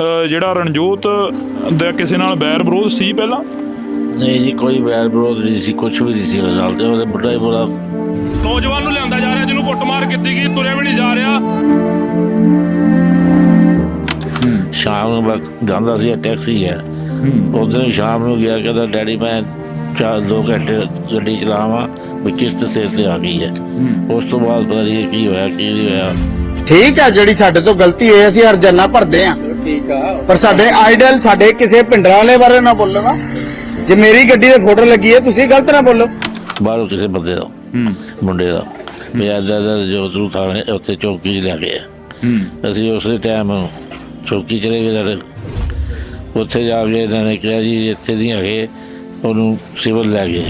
ਜਿਹੜਾ ਰਣਜੋਤ ਦਾ ਕਿਸੇ ਨਾਲ ਬੈਰ ਵਿਰੋਧ ਸੀ ਪਹਿਲਾਂ? ਨਹੀਂ ਜੀ ਕੋਈ ਵੈਰ ਵਿਰੋਧ ਨਹੀਂ ਸੀ ਕੁਝ ਵੀ ਨਹੀਂ ਸੀ ਉਹਦੇ ਨਾਲ ਤੇ ਉਹਦੇ ਬੁੱਢਾ ਹੀ ਬੜਾ ਨੌਜਵਾਨ ਨੂੰ ਲਿਆਂਦਾ ਜਾ ਰਿਹਾ ਜਿਹਨੂੰ ਕੁੱਟਮਾਰ ਕੀਤੀ ਗਈ ਤੁਰਿਆ ਵੀ ਨਹੀਂ ਜਾ ਰਿਹਾ। ਸ਼ਾਮ ਨੂੰ ਮੈਂ ਜਾਂਦਾ ਸੀ ਟੈਕਸੀ ਹੈ। ਉਸ ਦਿਨ ਸ਼ਾਮ ਨੂੰ ਗਿਆ ਕਹਿੰਦਾ ਡੈਡੀ ਮੈਂ ਚਾਰ ਦੋ ਘੰਟੇ ਗੱਡੀ ਚਲਾਵਾਂ ਵੀ ਕਿਸ਼ਤ ਸਿਰ ਤੇ ਆ ਗਈ ਹੈ। ਉਸ ਤੋਂ ਬਾਅਦ ਪਤਾ ਨਹੀਂ ਕੀ ਹੋਇਆ ਕੀ ਨਹੀਂ ਹੋਇਆ। ਠੀਕ ਹੈ ਜਿਹੜੀ ਸਾਡੇ ਤੋਂ ਗਲਤੀ ਹੋਈ ਅਸੀਂ ਹਰਜਾਨਾ ਭਰਦੇ ਆ। ਠੀਕ ਆ। ਪਰ ਸਾਡੇ ਆਈਡਲ ਸਾਡੇ ਕਿਸੇ ਪਿੰਡਰਾਂ ਵਾਲੇ ਬਾਰੇ ਨਾ ਬੋਲੋ ਨਾ। ਜੇ ਮੇਰੀ ਗੱਡੀ ਦੇ ਫੋਟੋ ਲੱਗੀ ਹੈ ਤੁਸੀਂ ਗਲਤ ਨਾ ਬੋਲੋ। ਬਾਹਰੋਂ ਕਿਸੇ ਬੰਦੇ ਦਾ ਮੁੰਡੇ ਦਾ। ਵੀ ਅੱਜ ਦਾ ਜੋ ਤਰੂ ਥਾਣੇ ਉੱਥੇ ਚੌਕੀ 'ਚ ਲੈ ਗਏ ਆ। ਅਸੀਂ ਉਸੇ ਟਾਈਮ ਚੌਕੀ ਚਲੇ ਗਏ ਸਾਡੇ। ਉੱਥੇ ਜਾ ਕੇ ਇਹਨਾਂ ਨੇ ਕਿਹਾ ਜੀ ਇੱਥੇ ਨਹੀਂ ਹੈਗੇ। ਉਹਨੂੰ ਸਿਵਲ ਲੈ ਗਏ।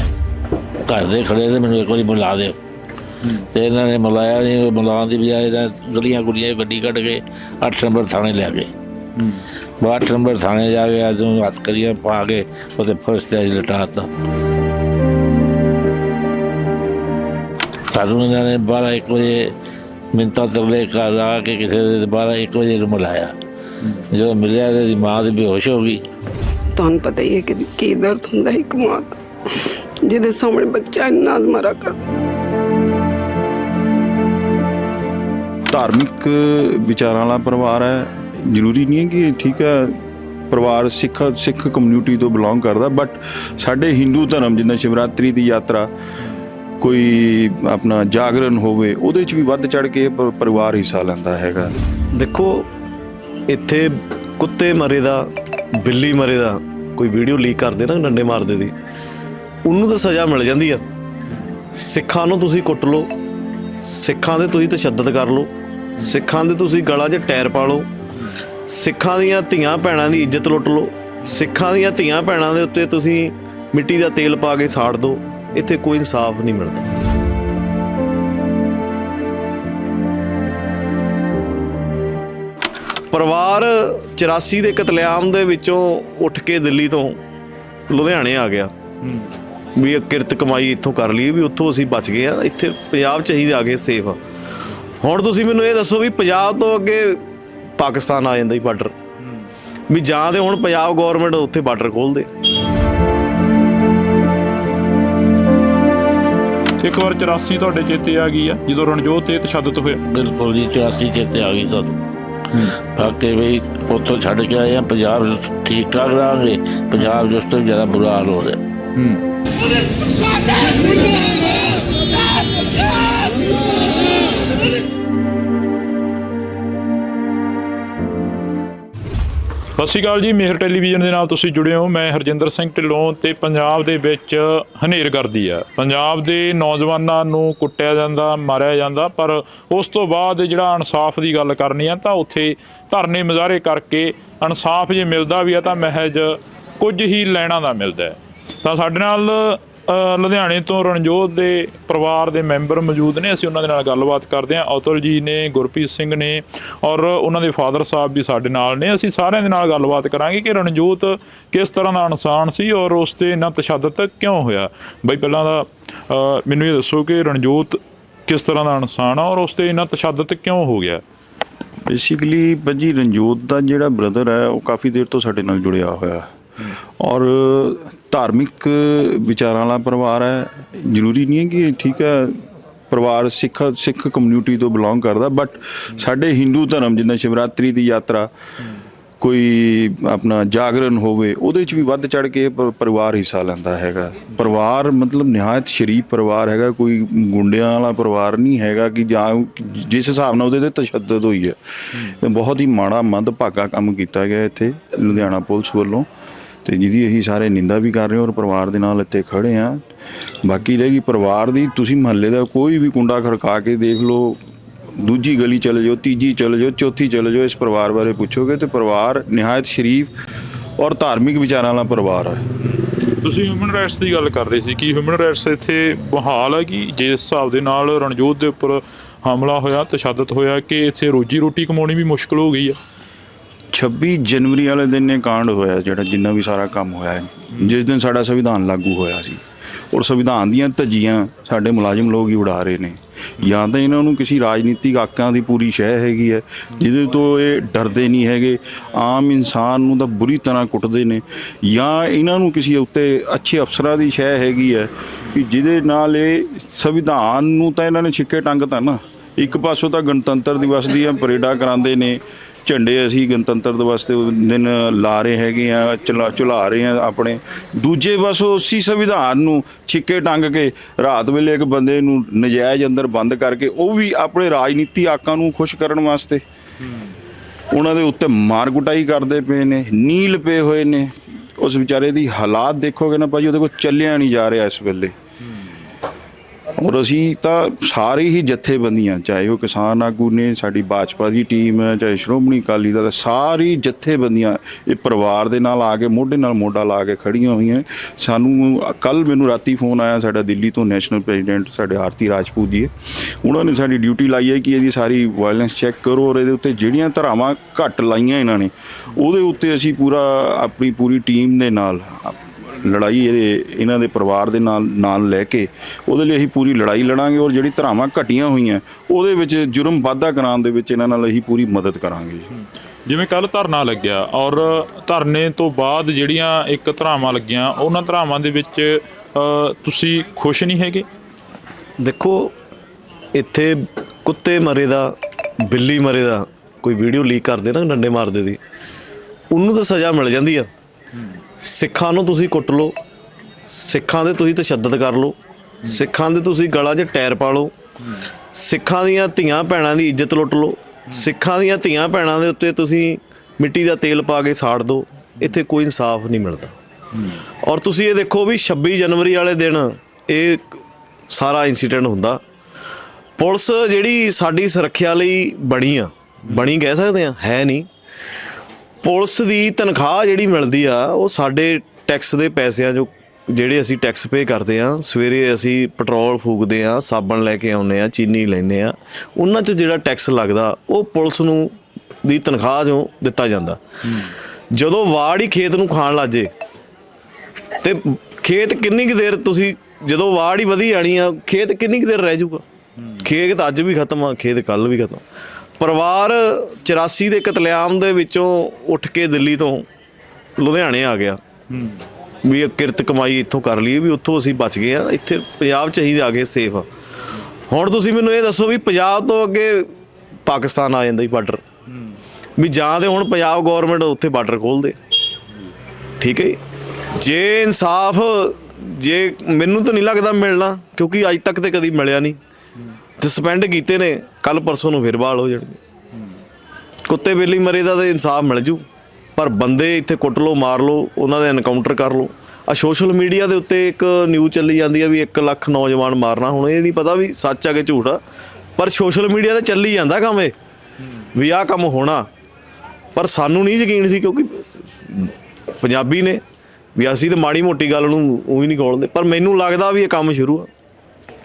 ਘਰ ਦੇ ਖੜੇ ਨੇ ਮੈਨੂੰ ਇੱਕ ਵਾਰੀ ਬੁਲਾ ਦਿਓ। ਤੇ ਇਹਨਾਂ ਨੇ ਮਿਲਾਇਆ ਨਹੀਂ ਮਿਲਾਉਣ ਦੀ ਬਜਾਏ ਇਹਨਾਂ ਗਲੀਆਂ ਗੁਲੀਆਂ 'ਚ ਗੱਡੀ ਕੱਢ ਕੇ 8 ਨੰਬਰ ਥਾਣੇ ਲੈ ਗਏ। ਬਾਅਦ 8 ਨੰਬਰ ਥਾਣੇ ਜਾ ਕੇ ਅੱਜ ਨੂੰ ਹੱਥ ਕਰੀਆਂ ਪਾ ਕੇ ਉਹਦੇ ਫਰਸ਼ ਤੇ ਲਟਾਤਾ ਸਾਨੂੰ ਇਹਨਾਂ ਨੇ 12 1 ਵਜੇ ਮਿੰਤਾ ਤਰਲੇ ਕਰ ਆ ਕੇ ਕਿਸੇ ਦੇ 12 1 ਵਜੇ ਨੂੰ ਮਿਲਾਇਆ। ਜਦੋਂ ਮਿਲਿਆ ਤੇ ਮਾਂ ਦੀ ਬੇਹੋਸ਼ ਹੋ ਗਈ। ਤੁਹਾਨੂੰ ਪਤਾ ਹੀ ਹੈ ਕਿ ਕੀ ਦਰਦ ਹੁੰਦਾ ਹੈ ਇੱਕ ਮਾਂ ਦਾ ਜਿਹਦੇ ਸਾਹਮਣੇ ਬੱਚਾ ਇੰਨਾ ਮਰਾ ਕਰਦਾ। ਧਾਰਮਿਕ ਵਿਚਾਰਾਂ ਵਾਲਾ ਪਰਿਵਾਰ ਹੈ। ਜ਼ਰੂਰੀ ਨਹੀਂ ਹੈ ਕਿ ਠੀਕ ਹੈ, ਪਰਿਵਾਰ, ਸਿੱਖ ਸਿੱਖ ਕਮਿਊਨਿਟੀ ਤੋਂ ਬਿਲੋਂਗ ਕਰਦਾ ਬਟ ਸਾਡੇ ਹਿੰਦੂ ਧਰਮ ਜਿੰਨਾ ਸ਼ਿਵਰਾਤਰੀ ਦੀ ਯਾਤਰਾ, ਕੋਈ ਆਪਣਾ ਜਾਗਰਣ ਹੋਵੇ, ਉਹਦੇ ਚ ਵੀ ਵੱਧ ਚੜ ਕੇ ਪਰਿਵਾਰ ਹਿੱਸਾ ਲੈਂਦਾ ਹੈਗਾ। ਦੇਖੋ, ਇੱਥੇ ਕੁੱਤੇ ਮਰੇ ਦਾ, ਬਿੱਲੀ ਮਰੇ ਦਾ, ਕੋਈ ਵੀਡੀਓ ਲੀਕ ਕਰਦੇ ਨਾ ਡੰਡੇ ਮਾਰਦੇ ਦੀ, ਉਹਨੂੰ ਤਾਂ ਸਜ਼ਾ ਮਿਲ ਜਾਂਦੀ ਆ। ਸਿੱਖਾਂ ਨੂੰ ਤੁਸੀਂ ਕੁੱਟ ਲਓ, ਸਿੱਖਾਂ ਦੇ ਤੁਸੀਂ ਤਸ਼ੱਦਦ ਕਰ ਲਓ, ਸਿੱਖਾਂ ਦੇ ਤੁਸੀਂ ਗਲਾਂ 'ਚ ਟਾਇਰ ਪਾ ਲਓ ਸਿੱਖਾਂ ਦੀਆਂ ਧੀਆਂ ਭੈਣਾਂ ਦੀ ਇੱਜ਼ਤ ਲੁੱਟ ਲਓ। ਸਿੱਖਾਂ ਦੀਆਂ ਧੀਆਂ ਭੈਣਾਂ ਦੇ ਉੱਤੇ ਤੁਸੀਂ ਮਿੱਟੀ ਦਾ ਤੇਲ ਪਾ ਕੇ ਸਾੜ ਦਿਓ। ਇੱਥੇ ਕੋਈ ਇਨਸਾਫ ਨਹੀਂ ਮਿਲਦਾ। ਪਰਿਵਾਰ 84 ਦੇ ਕਤਲੇਆਮ ਦੇ ਵਿੱਚੋਂ ਉੱਠ ਕੇ ਦਿੱਲੀ ਤੋਂ ਲੁਧਿਆਣੇ ਆ ਗਿਆ। ਵੀ ਇਹ ਕਿਰਤ ਕਮਾਈ ਇੱਥੋਂ ਕਰ ਲਈ ਵੀ ਉੱਥੋਂ ਅਸੀਂ ਬਚ ਗਏ ਆ। ਇੱਥੇ ਪੰਜਾਬ ਚ ਹੀ ਜਾ ਕੇ ਸੇਫ ਹੁਣ ਤੁਸੀਂ ਮੈਨੂੰ ਇਹ ਦੱਸੋ ਵੀ ਪੰਜਾਬ ਤੋਂ ਅੱਗੇ ਪਾਕਿਸਤਾਨ ਆ ਜਾਂਦਾ ਹੀ ਬਾਰਡਰ। ਵੀ ਜਾਂ ਤੇ ਹੁਣ ਪੰਜਾਬ ਗਵਰਨਮੈਂਟ ਉੱਥੇ ਬਾਰਡਰ ਖੋਲ ਦੇ ਇੱਕ ਵਾਰ 84 ਤੁਹਾਡੇ ਚੇਤੇ ਆ ਗਈ ਆ ਜਦੋਂ ਰਣਜੋਤ ਤੇ ਤਸ਼ੱਦਦ ਹੋਇਆ? ਬਿਲਕੁਲ ਜੀ 84 ਚੇਤੇ ਆ ਗਈ ਸਾਨੂੰ। ਬਾਕੀ ਵੀ ਉੱਥੋਂ ਛੱਡ ਕੇ ਆਏ ਆ ਪੰਜਾਬ ਠੀਕ ਠਾਕ ਰਹਾਂਗੇ ਪੰਜਾਬ 'ਚ ਉਸ ਤੋਂ ਵੀ ਜ਼ਿਆਦਾ ਬੁਰਾ ਹਾਲ ਹੋ ਰਿਹਾ। ਸਤਿ ਸ਼੍ਰੀ ਅਕਾਲ ਜੀ, ਮੇਹਰ ਟੈਲੀਵਿਜ਼ਨ ਦੇ ਨਾਲ ਤੁਸੀਂ ਜੁੜੇ ਹੋ। ਮੈਂ ਹਰਜਿੰਦਰ ਸਿੰਘ ਢਿੱਲੋਂ ਤੇ ਪੰਜਾਬ ਦੇ ਵਿੱਚ ਹਨੇਰ ਕਰਦੀ ਆ। ਪੰਜਾਬ ਦੇ ਨੌਜਵਾਨਾਂ ਨੂੰ ਕੁੱਟਿਆ ਜਾਂਦਾ, ਮਾਰਿਆ ਜਾਂਦਾ, ਪਰ ਉਸ ਤੋਂ ਬਾਅਦ ਜਿਹੜਾ ਇਨਸਾਫ ਦੀ ਗੱਲ ਕਰਨੀ ਆ, ਤਾਂ ਉੱਥੇ ਧਰਨੇ ਮੁਜ਼ਾਹਰੇ ਕਰਕੇ ਇਨਸਾਫ ਜੇ ਮਿਲਦਾ ਵੀ ਆ, ਤਾਂ ਮਹਿਜ ਕੁਝ ਹੀ ਲੈਣਾ ਦਾ ਮਿਲਦਾ ਤਾਂ ਸਾਡੇ ਨਾਲ ਲੁਧਿਆਣੇ ਤੋਂ ਰਣਜੋਤ ਦੇ ਪਰਿਵਾਰ ਦੇ ਮੈਂਬਰ ਮੌਜੂਦ ਨੇ। ਅਸੀਂ ਉਹਨਾਂ ਦੇ ਨਾਲ ਗੱਲਬਾਤ ਕਰਦੇ ਹਾਂ। ਅਤੁਲ ਜੀ ਨੇ, ਗੁਰਪ੍ਰੀਤ ਸਿੰਘ ਨੇ ਔਰ ਉਹਨਾਂ ਦੇ ਫਾਦਰ ਸਾਹਿਬ ਵੀ ਸਾਡੇ ਨਾਲ ਨੇ। ਅਸੀਂ ਸਾਰਿਆਂ ਦੇ ਨਾਲ ਗੱਲਬਾਤ ਕਰਾਂਗੇ ਕਿ ਰਣਜੋਤ ਕਿਸ ਤਰ੍ਹਾਂ ਦਾ ਇਨਸਾਨ ਸੀ ਔਰ ਉਸ ਤੇ ਇੰਨਾ ਤਸ਼ੱਦਦ ਕਿਉਂ ਹੋਇਆ? ਬਈ ਪਹਿਲਾਂ ਦਾ ਮੈਨੂੰ ਇਹ ਦੱਸੋ ਕਿ ਰਣਜੋਤ ਕਿਸ ਤਰ੍ਹਾਂ ਦਾ ਇਨਸਾਨ ਆ ਔਰ ਉਸ ਤੇ ਇੰਨਾ ਤਸ਼ੱਦਦ ਕਿਉਂ ਹੋ ਗਿਆ? ਬੇਸਿਕਲੀ ਭਾਜੀ ਰਣਜੋਤ ਦਾ ਜਿਹੜਾ ਬ੍ਰਦਰ ਹੈ, ਉਹ ਕਾਫੀ ਦੇਰ ਤੋਂ ਸਾਡੇ ਨਾਲ ਜੁੜਿਆ ਹੋਇਆ ਹੈ। ਔਰ ਧਾਰਮਿਕ ਵਿਚਾਰਾਂ ਵਾਲਾ ਪਰਿਵਾਰ ਹੈ, ਜ਼ਰੂਰੀ ਨਹੀਂ ਹੈ ਕਿ ਠੀਕ ਹੈ, ਪਰਿਵਾਰ ਸਿੱਖ ਸਿੱਖ ਕਮਿਊਨਿਟੀ ਤੋਂ ਬਿਲੋਂਗ ਕਰਦਾ ਬਟ ਸਾਡੇ ਹਿੰਦੂ ਧਰਮ ਜਿੱਦਾਂ ਸ਼ਿਵਰਾਤਰੀ ਦੀ ਯਾਤਰਾ, ਕੋਈ ਆਪਣਾ ਜਾਗਰਣ ਹੋਵੇ, ਉਹਦੇ ਚ ਵੀ ਵੱਧ ਚੜ ਕੇ ਪਰਿਵਾਰ ਹਿੱਸਾ ਲੈਂਦਾ ਹੈਗਾ। ਪਰਿਵਾਰ ਮਤਲਬ ਨਿਹਾਇਤ ਸ਼ਰੀਫ ਪਰਿਵਾਰ ਹੈਗਾ, ਕੋਈ ਗੁੰਡਿਆਂ ਵਾਲਾ ਪਰਿਵਾਰ ਨਹੀਂ ਹੈਗਾ ਕਿ ਜਾਂ ਜਿਸ ਹਿਸਾਬ ਨਾਲ ਉਹਦੇ ਤੇ ਤਸ਼ੱਦਦ ਹੋਈ ਹੈ। ਬਹੁਤ ਹੀ ਮਾੜਾ ਮੰਦਭਾਗਾ ਕੰਮ ਕੀਤਾ ਗਿਆ ਇੱਥੇ, ਲੁਧਿਆਣਾ ਪੁਲਿਸ ਵੱਲੋਂ। ਤੇ ਜਿਹਦੀ ਅਸੀਂ ਸਾਰੇ ਨਿੰਦਾ ਵੀ ਕਰ ਰਹੇ ਹਾਂ ਔਰ ਪਰਿਵਾਰ ਦੇ ਨਾਲ ਇੱਥੇ ਖੜੇ ਆ ਬਾਕੀ ਰਹੇਗੀ ਪਰਿਵਾਰ ਦੀ ਤੁਸੀਂ ਮਹੱਲੇ ਦਾ ਕੋਈ ਵੀ ਕੁੰਡਾ ਖੜਕਾ ਕੇ ਦੇਖ ਲਓ, ਦੂਜੀ ਗਲੀ ਚਲੇ ਜਾਓ, ਤੀਜੀ ਚਲੇ ਜਾਓ, ਚੌਥੀ ਚਲੇ ਜਾਓ, ਇਸ ਪਰਿਵਾਰ ਬਾਰੇ ਪੁੱਛੋਗੇ ਤੇ ਪਰਿਵਾਰ ਨਿਹਾਇਤ ਸ਼ਰੀਫ ਔਰ ਧਾਰਮਿਕ ਵਿਚਾਰਾਂ ਵਾਲਾ ਪਰਿਵਾਰ ਹੈ। ਤੁਸੀਂ ਹਿਊਮਨ ਰਾਈਟਸ ਦੀ ਗੱਲ ਕਰ ਰਹੇ ਸੀ ਕਿ ਹਿਊਮਨ ਰਾਈਟਸ ਇੱਥੇ ਬਹਾਲ ਹੈ ਕਿ ਜਿਸ ਹਿਸਾਬ ਦੇ ਨਾਲ ਰਣਜੋਤ ਦੇ ਉੱਪਰ ਹਮਲਾ ਹੋਇਆ, ਤਸ਼ੱਦਦ ਹੋਇਆ ਕਿ ਇੱਥੇ ਰੋਜੀ ਰੋਟੀ ਕਮਾਉਣੀ ਵੀ ਮੁਸ਼ਕਲ ਹੋ ਗਈ ਆ 26 ਜਨਵਰੀ ਵਾਲੇ ਦਿਨ ਇਹ ਕਾਂਡ ਹੋਇਆ ਜਿਹੜਾ ਜਿੰਨਾ ਵੀ ਸਾਰਾ ਕੰਮ ਹੋਇਆ ਹੈ। ਜਿਸ ਦਿਨ ਸਾਡਾ ਸੰਵਿਧਾਨ ਲਾਗੂ ਹੋਇਆ ਸੀ। ਔਰ ਸੰਵਿਧਾਨ ਦੀਆਂ ਧੱਜੀਆਂ ਸਾਡੇ ਮੁਲਾਜ਼ਮ ਲੋਕ ਹੀ ਉਡਾ ਰਹੇ ਨੇ। ਜਾਂ ਤਾਂ ਇਹਨਾਂ ਨੂੰ ਕਿਸੇ ਰਾਜਨੀਤਿਕ ਆਕਾਂ ਦੀ ਪੂਰੀ ਸ਼ਹਿ ਹੈਗੀ ਹੈ, ਜਿਹਦੇ ਤੋਂ ਇਹ ਡਰਦੇ ਨਹੀਂ ਹੈਗੇ, ਆਮ ਇਨਸਾਨ ਨੂੰ ਤਾਂ ਬੁਰੀ ਤਰ੍ਹਾਂ ਕੁੱਟਦੇ ਨੇ। ਜਾਂ ਇਹਨਾਂ ਨੂੰ ਕਿਸੇ ਉੱਤੇ ਅੱਛੇ ਅਫਸਰਾਂ ਦੀ ਸ਼ਹਿ ਹੈਗੀ ਹੈ ਕਿ ਜਿਹਦੇ ਨਾਲ ਇਹ ਸੰਵਿਧਾਨ ਨੂੰ ਤਾਂ ਇਹਨਾਂ ਨੇ ਛਿੱਕੇ ਟੰਗਤਾ ਨਾ। ਇੱਕ ਪਾਸੋਂ ਤਾਂ ਗਣਤੰਤਰ ਦਿਵਸ ਦੀਆਂ ਪਰੇਡਾਂ ਕਰਾਉਂਦੇ ਨੇ ਝੰਡੇ ਅਸੀਂ ਗਣਤੰਤਰ ਦਿਵਸ ਦੇ ਦਿਨ ਲਾ ਰਹੇ ਹੈਗੇ ਆ, ਚਲਾ ਚੁਲਾ ਰਹੇ ਆ ਆਪਣੇ। ਦੂਜੇ ਬਸ ਉਸੇ ਸੰਵਿਧਾਨ ਨੂੰ ਛਿੱਕੇ ਟੰਗ ਕੇ ਰਾਤ ਵੇਲੇ ਇੱਕ ਬੰਦੇ ਨੂੰ ਨਜਾਇਜ਼ ਅੰਦਰ ਬੰਦ ਕਰਕੇ ਉਹ ਵੀ ਆਪਣੇ ਰਾਜਨੀਤੀ ਆਕਾਂ ਨੂੰ ਖੁਸ਼ ਕਰਨ ਵਾਸਤੇ। ਉਹਨਾਂ ਦੇ ਉੱਤੇ ਮਾਰ ਕੁਟਾਈ ਕਰਦੇ ਪਏ ਨੇ, ਨੀਲ ਪਏ ਹੋਏ ਨੇ। ਉਸ ਵਿਚਾਰੇ ਦੀ ਹਾਲਾਤ ਦੇਖੋਗੇ ਨਾ ਭਾਜੀ, ਉਹਦੇ ਕੋਲ ਚੱਲਿਆ ਨਹੀਂ ਜਾ ਰਿਹਾ ਇਸ ਵੇਲੇ। ਔਰ ਅਸੀਂ ਤਾਂ ਸਾਰੇ ਹੀ ਜਥੇਬੰਦੀਆਂ, ਚਾਹੇ ਉਹ ਕਿਸਾਨ ਆਗੂ ਨੇ, ਸਾਡੀ ਭਾਜਪਾ ਦੀ ਟੀਮ ਹੈ, ਚਾਹੇ ਸ਼੍ਰੋਮਣੀ ਅਕਾਲੀ ਦਲ ਸਾਰੀ ਜਥੇਬੰਦੀਆਂ ਇਹ ਪਰਿਵਾਰ ਦੇ ਨਾਲ ਆ ਕੇ, ਮੋਢੇ ਨਾਲ ਮੋਢਾ ਲਾ ਕੇ ਖੜੀਆਂ ਹੋਈਆਂ। ਸਾਨੂੰ ਕੱਲ ਮੈਨੂੰ ਰਾਤੀ ਫੋਨ ਆਇਆ, ਸਾਡਾ ਦਿੱਲੀ ਤੋਂ ਨੈਸ਼ਨਲ ਪ੍ਰੈਜ਼ੀਡੈਂਟ, ਸਾਡੇ ਆਰਤੀ ਰਾਜਪੂਤ ਜੀ ਉਹਨਾਂ ਨੇ ਸਾਡੀ ਡਿਊਟੀ ਲਾਈ ਹੈ ਕਿ ਇਹਦੀ ਸਾਰੀ ਵਾਇਲੈਂਸ ਚੈੱਕ ਕਰੋ ਔਰ ਇਹਦੇ ਉੱਤੇ ਜਿਹੜੀਆਂ ਧਰਾਵਾਂ ਘੱਟ ਲਾਈਆਂ ਇਹਨਾਂ ਨੇ, ਉਹਦੇ ਉੱਤੇ ਅਸੀਂ ਪੂਰਾ, ਆਪਣੀ ਪੂਰੀ ਟੀਮ ਦੇ ਨਾਲ ਲੜਾਈ ਇਹਦੇ ਇਹਨਾਂ ਦੇ ਪਰਿਵਾਰ ਦੇ ਨਾਲ ਨਾਲ ਲੈ ਕੇ ਉਹਦੇ ਲਈ ਅਸੀਂ ਪੂਰੀ ਲੜਾਈ ਲੜਾਂਗੇ ਔਰ ਜਿਹੜੀ ਧਰਾਵਾਂ ਘਟੀਆਂ ਹੋਈਆਂ ਉਹਦੇ ਵਿੱਚ ਜੁਰਮ ਵਾਧਾ ਕਰਾਉਣ ਦੇ ਵਿੱਚ ਇਹਨਾਂ ਨਾਲ ਅਸੀਂ ਪੂਰੀ ਮਦਦ ਕਰਾਂਗੇ ਜਿਵੇਂ ਕੱਲ ਧਰਨਾ ਲੱਗਿਆ ਔਰ ਧਰਨੇ ਤੋਂ ਬਾਅਦ ਜਿਹੜੀਆਂ ਇੱਕ ਧਰਾਵਾਂ ਲੱਗੀਆਂ ਉਹਨਾਂ ਧਰਾਵਾਂ ਦੇ ਵਿੱਚ ਤੁਸੀਂ ਖੁਸ਼ ਨਹੀਂ ਹੈਗੇ? ਦੇਖੋ ਇੱਥੇ ਕੁੱਤੇ ਮਰੇ ਦਾ ਬਿੱਲੀ ਮਰੇ ਦਾ ਕੋਈ ਵੀਡੀਓ ਲੀਕ ਕਰਦੇ ਨਾ ਡੰਡੇ ਮਾਰਦੇ ਦੀ ਉਹਨੂੰ ਤਾਂ ਸਜ਼ਾ ਮਿਲ ਜਾਂਦੀ ਆ। ਸਿੱਖਾਂ ਨੂੰ ਤੁਸੀਂ ਕੁੱਟ ਲਓ, ਸਿੱਖਾਂ ਦੇ ਤੁਸੀਂ ਤਸ਼ੱਦਦ ਕਰ ਲਓ, ਸਿੱਖਾਂ ਦੇ ਤੁਸੀਂ ਗਲਾਂ 'ਚ ਟਾਇਰ ਪਾ ਲਓ, ਸਿੱਖਾਂ ਦੀਆਂ ਧੀਆਂ ਭੈਣਾਂ ਦੀ ਇੱਜ਼ਤ ਲੁੱਟ ਲਓ, ਸਿੱਖਾਂ ਦੀਆਂ ਧੀਆਂ ਭੈਣਾਂ ਦੇ ਉੱਤੇ ਤੁਸੀਂ ਮਿੱਟੀ ਦਾ ਤੇਲ ਪਾ ਕੇ ਸਾੜ ਦਿਓ, ਇੱਥੇ ਕੋਈ ਇਨਸਾਫ ਨਹੀਂ ਮਿਲਦਾ। ਔਰ ਤੁਸੀਂ ਇਹ ਦੇਖੋ ਵੀ 26 ਜਨਵਰੀ ਵਾਲੇ ਦਿਨ ਇਹ ਸਾਰਾ ਇਨਸੀਡੈਂਟ ਹੁੰਦਾ। ਪੁਲਿਸ ਜਿਹੜੀ ਸਾਡੀ ਸੁਰੱਖਿਆ ਲਈ ਬਣੀ ਆ, ਬਣੀ ਕਹਿ ਸਕਦੇ ਆ ਹੈ ਨਹੀਂ। ਪੁਲਿਸ ਦੀ ਤਨਖਾਹ ਜਿਹੜੀ ਮਿਲਦੀ ਆ, ਉਹ ਸਾਡੇ ਟੈਕਸ ਦੇ ਪੈਸਿਆਂ ਜੋ ਜਿਹੜੇ ਅਸੀਂ ਟੈਕਸ ਪੇ ਕਰਦੇ ਆ, ਸਵੇਰੇ ਅਸੀਂ ਪੈਟਰੋਲ ਫੂਕਦੇ ਆ, ਸਾਬਣ ਲੈ ਕੇ ਆਉਂਦੇ ਆ, ਚੀਨੀ ਲੈਂਦੇ ਆ, ਉਹਨਾਂ ਚੋਂ ਜਿਹੜਾ ਟੈਕਸ ਲੱਗਦਾ, ਉਹ ਪੁਲਿਸ ਨੂੰ ਦੀ ਤਨਖਾਹ ਚੋਂ ਦਿੱਤਾ ਜਾਂਦਾ। ਜਦੋਂ ਵਾੜ ਹੀ ਖੇਤ ਨੂੰ ਖਾਣ ਲੱਜੇ ਤੇ ਖੇਤ ਕਿੰਨੀ ਕੁ ਦੇਰ ਤੁਸੀਂ, ਜਦੋਂ ਵਾੜ ਹੀ ਵਧੀ ਜਾਣੀ ਆ, ਖੇਤ ਕਿੰਨੀ ਕੁ ਦੇਰ ਰਹਿ ਜਾਊਗਾ? ਖੇਤ ਅੱਜ ਵੀ ਖਤਮ ਆ, ਖੇਤ ਕੱਲ ਵੀ ਖਤਮ। ਪਰਿਵਾਰ 84 ਦੇ ਕਤਲੇਆਮ ਦੇ ਵਿੱਚੋਂ ਉੱਠ ਕੇ ਦਿੱਲੀ ਤੋਂ ਲੁਧਿਆਣੇ ਆ ਗਿਆ। ਵੀ ਇਹ ਕਿਰਤ ਕਮਾਈ ਇੱਥੋਂ ਕਰ ਲਈਏ, ਵੀ ਉੱਥੋਂ ਅਸੀਂ ਬਚ ਗਏ ਆ, ਇੱਥੇ ਪੰਜਾਬ ਚ ਹੀ ਆ ਗਏ ਸੇਫ ਹੁਣ ਤੁਸੀਂ ਮੈਨੂੰ ਇਹ ਦੱਸੋ ਵੀ ਪੰਜਾਬ ਤੋਂ ਅੱਗੇ ਪਾਕਿਸਤਾਨ ਆ ਜਾਂਦਾ ਹੀ ਬਾਰਡਰ ਵੀ ਜਾਂ ਤੇ ਹੁਣ ਪੰਜਾਬ ਗਵਰਨਮੈਂਟ ਉੱਥੇ ਬਾਰਡਰ ਖੋਲ ਦੇ ਠੀਕ ਹੈ ਜੀ? ਜੇ ਇਨਸਾਫ, ਜੇ ਮੈਨੂੰ ਤਾਂ ਨਹੀਂ ਲੱਗਦਾ ਮਿਲਣਾ, ਕਿਉਂਕਿ ਅੱਜ ਤੱਕ ਤੇ ਕਦੀ ਮਿਲਿਆ ਨਹੀਂ। ਤੇ ਸਪੈਂਡ ਕੀਤੇ ਨੇ। ਕੱਲ ਪਰਸੋਂ ਨੂੰ ਫਿਰ ਬਾਲ ਹੋ ਜਾਣਗੇ। ਕੁੱਤੇ ਬੇਲੀ ਮਰੇ ਦਾ ਤੇ ਇਨਸਾਫ ਮਿਲ ਜੂ, ਪਰ ਬੰਦੇ ਇੱਥੇ ਕੁੱਟ ਲੋ ਮਾਰ ਲੋ ਉਹਨਾਂ ਦੇ ਐਨਕਾਊਂਟਰ ਕਰ ਲੋ ਆ ਸੋਸ਼ਲ ਮੀਡੀਆ ਦੇ ਉੱਤੇ ਇੱਕ ਨਿਊਜ਼ ਚੱਲੀ ਜਾਂਦੀ ਆ ਵੀ 1 ਲੱਖ ਨੌਜਵਾਨ ਮਾਰਨਾ, ਹੁਣ ਇਹ ਨਹੀਂ ਪਤਾ ਵੀ ਸੱਚ ਆ ਕਿ ਝੂਠ ਆ, ਪਰ ਸੋਸ਼ਲ ਮੀਡੀਆ ਤੇ ਚੱਲੀ ਜਾਂਦਾ ਕੰਮ ਇਹ, ਵੀ ਆਹ ਕੰਮ ਹੋਣਾ। ਪਰ ਸਾਨੂੰ ਨਹੀਂ ਯਕੀਨ ਸੀ ਕਿਉਂਕਿ ਪੰਜਾਬੀ ਨੇ, ਵੀ ਅਸੀਂ ਤਾਂ ਮਾੜੀ ਮੋਟੀ ਗੱਲ ਨੂੰ ਉਹੀ ਨਹੀਂ ਖੋਲਦੇ ਪਰ ਮੈਨੂੰ ਲੱਗਦਾ ਵੀ ਇਹ ਕੰਮ ਸ਼ੁਰੂ ਆ।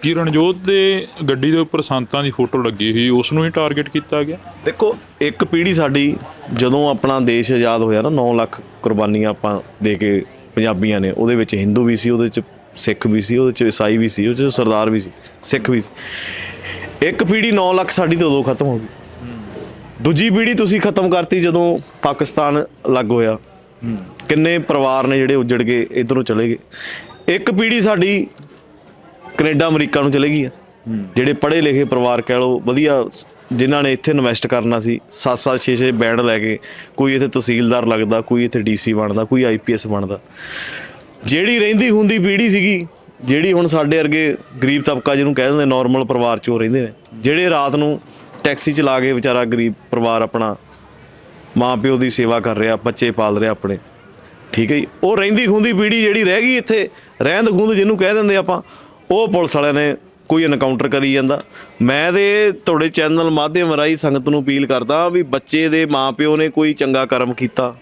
ਕੀ ਰਣਜੋਤ ਦੇ ਗੱਡੀ ਦੇ ਉੱਪਰ ਸੰਤਾਂ ਦੀ ਫੋਟੋ ਲੱਗੀ ਸੀ ਉਸ ਨੂੰ ਹੀ ਟਾਰਗੇਟ ਕੀਤਾ ਗਿਆ? ਦੇਖੋ ਇੱਕ ਪੀੜ੍ਹੀ ਸਾਡੀ ਜਦੋਂ ਆਪਣਾ ਦੇਸ਼ ਆਜ਼ਾਦ ਹੋਇਆ ਨਾ 9 ਲੱਖ ਕੁਰਬਾਨੀਆਂ ਆਪਾਂ ਦੇ ਕੇ ਪੰਜਾਬੀਆਂ ਨੇ ਉਹਦੇ ਵਿੱਚ ਹਿੰਦੂ ਵੀ ਸੀ ਉਹਦੇ ਵਿੱਚ ਸਿੱਖ ਵੀ ਸੀ ਉਹਦੇ ਵਿੱਚ ਈਸਾਈ ਵੀ ਸੀ ਉਹਦੇ ਵਿੱਚ ਸਰਦਾਰ ਵੀ ਸੀ ਸਿੱਖ ਵੀ ਸੀ। ਇੱਕ ਪੀੜ੍ਹੀ 9 ਲੱਖ ਸਾਡੀ ਤਾਂ ਉਦੋਂ ਖਤਮ ਹੋ ਗਈ। ਦੂਜੀ ਪੀੜ੍ਹੀ ਤੁਸੀਂ ਖਤਮ ਕਰਤੀ ਜਦੋਂ ਪਾਕਿਸਤਾਨ ਅਲੱਗ ਹੋਇਆ। ਕਿੰਨੇ ਪਰਿਵਾਰ ਨੇ ਜਿਹੜੇ ਉੱਜੜ ਗਏ ਇਧਰੋਂ ਚਲੇ ਗਏ। ਇੱਕ ਪੀੜ੍ਹੀ ਸਾਡੀ ਕੈਨੇਡਾ ਅਮਰੀਕਾ ਨੂੰ ਚਲੇ ਗਈ ਆ। ਜਿਹੜੇ ਪੜ੍ਹੇ ਲਿਖੇ ਪਰਿਵਾਰ ਕਹਿ ਲਓ ਵਧੀਆ ਜਿਨ੍ਹਾਂ ਨੇ ਇੱਥੇ ਇਨਵੈਸਟ ਕਰਨਾ ਸੀ 7-7 6-6 ਬੈਂਡ ਲੈ ਕੇ ਕੋਈ ਇੱਥੇ ਤਹਿਸੀਲਦਾਰ ਲੱਗਦਾ ਕੋਈ ਇੱਥੇ ਡੀਸੀ ਬਣਦਾ ਕੋਈ ਆਈਪੀਐਸ ਬਣਦਾ। ਜਿਹੜੀ ਰਹਿੰਦੀ ਹੁੰਦੀ ਪੀੜ੍ਹੀ ਸੀਗੀ ਜਿਹੜੀ ਹੁਣ ਸਾਡੇ ਵਰਗੇ ਗਰੀਬ ਤਬਕਾ ਜਿਹਨੂੰ ਕਹਿ ਦਿੰਦੇ ਨਾਰਮਲ ਪਰਿਵਾਰ ਚੋਂ ਰਹਿੰਦੇ ਨੇ ਜਿਹੜੇ ਰਾਤ ਨੂੰ ਟੈਕਸੀ ਚਲਾ ਕੇ ਵਿਚਾਰਾ ਗਰੀਬ ਪਰਿਵਾਰ ਆਪਣਾ ਮਾਂ ਪਿਓ ਦੀ ਸੇਵਾ ਕਰ ਰਿਹਾ ਬੱਚੇ ਪਾਲ ਰਿਹਾ ਆਪਣੇ ਠੀਕ ਹੈ ਜੀ? ਉਹ ਰਹਿੰਦੀ ਖੁੰਦੀ ਪੀੜ੍ਹੀ ਜਿਹੜੀ ਰਹਿ ਗਈ ਇੱਥੇ ਰਹਿੰਦ ਖੁੰਦ ਜਿਹਨੂੰ ਕਹਿ ਦਿੰਦੇ ਆਪਾਂ ਉਹ ਪੁਲਿਸ ਵਾਲਿਆਂ ਨੇ ਕੋਈ ਐਨਕਾਊਂਟਰ ਕਰੀ ਜਾਂਦਾ। ਮੈਂ ਤੇ ਤੁਹਾਡੇ ਚੈਨਲ ਮਾਧਿਅਮ ਰਾਹੀਂ ਸੰਗਤ ਨੂੰ ਅਪੀਲ ਕਰਦਾ ਵੀ ਬੱਚੇ ਦੇ ਮਾਪਿਓ ਨੇ ਕੋਈ ਚੰਗਾ ਕਰਮ ਕੀਤਾ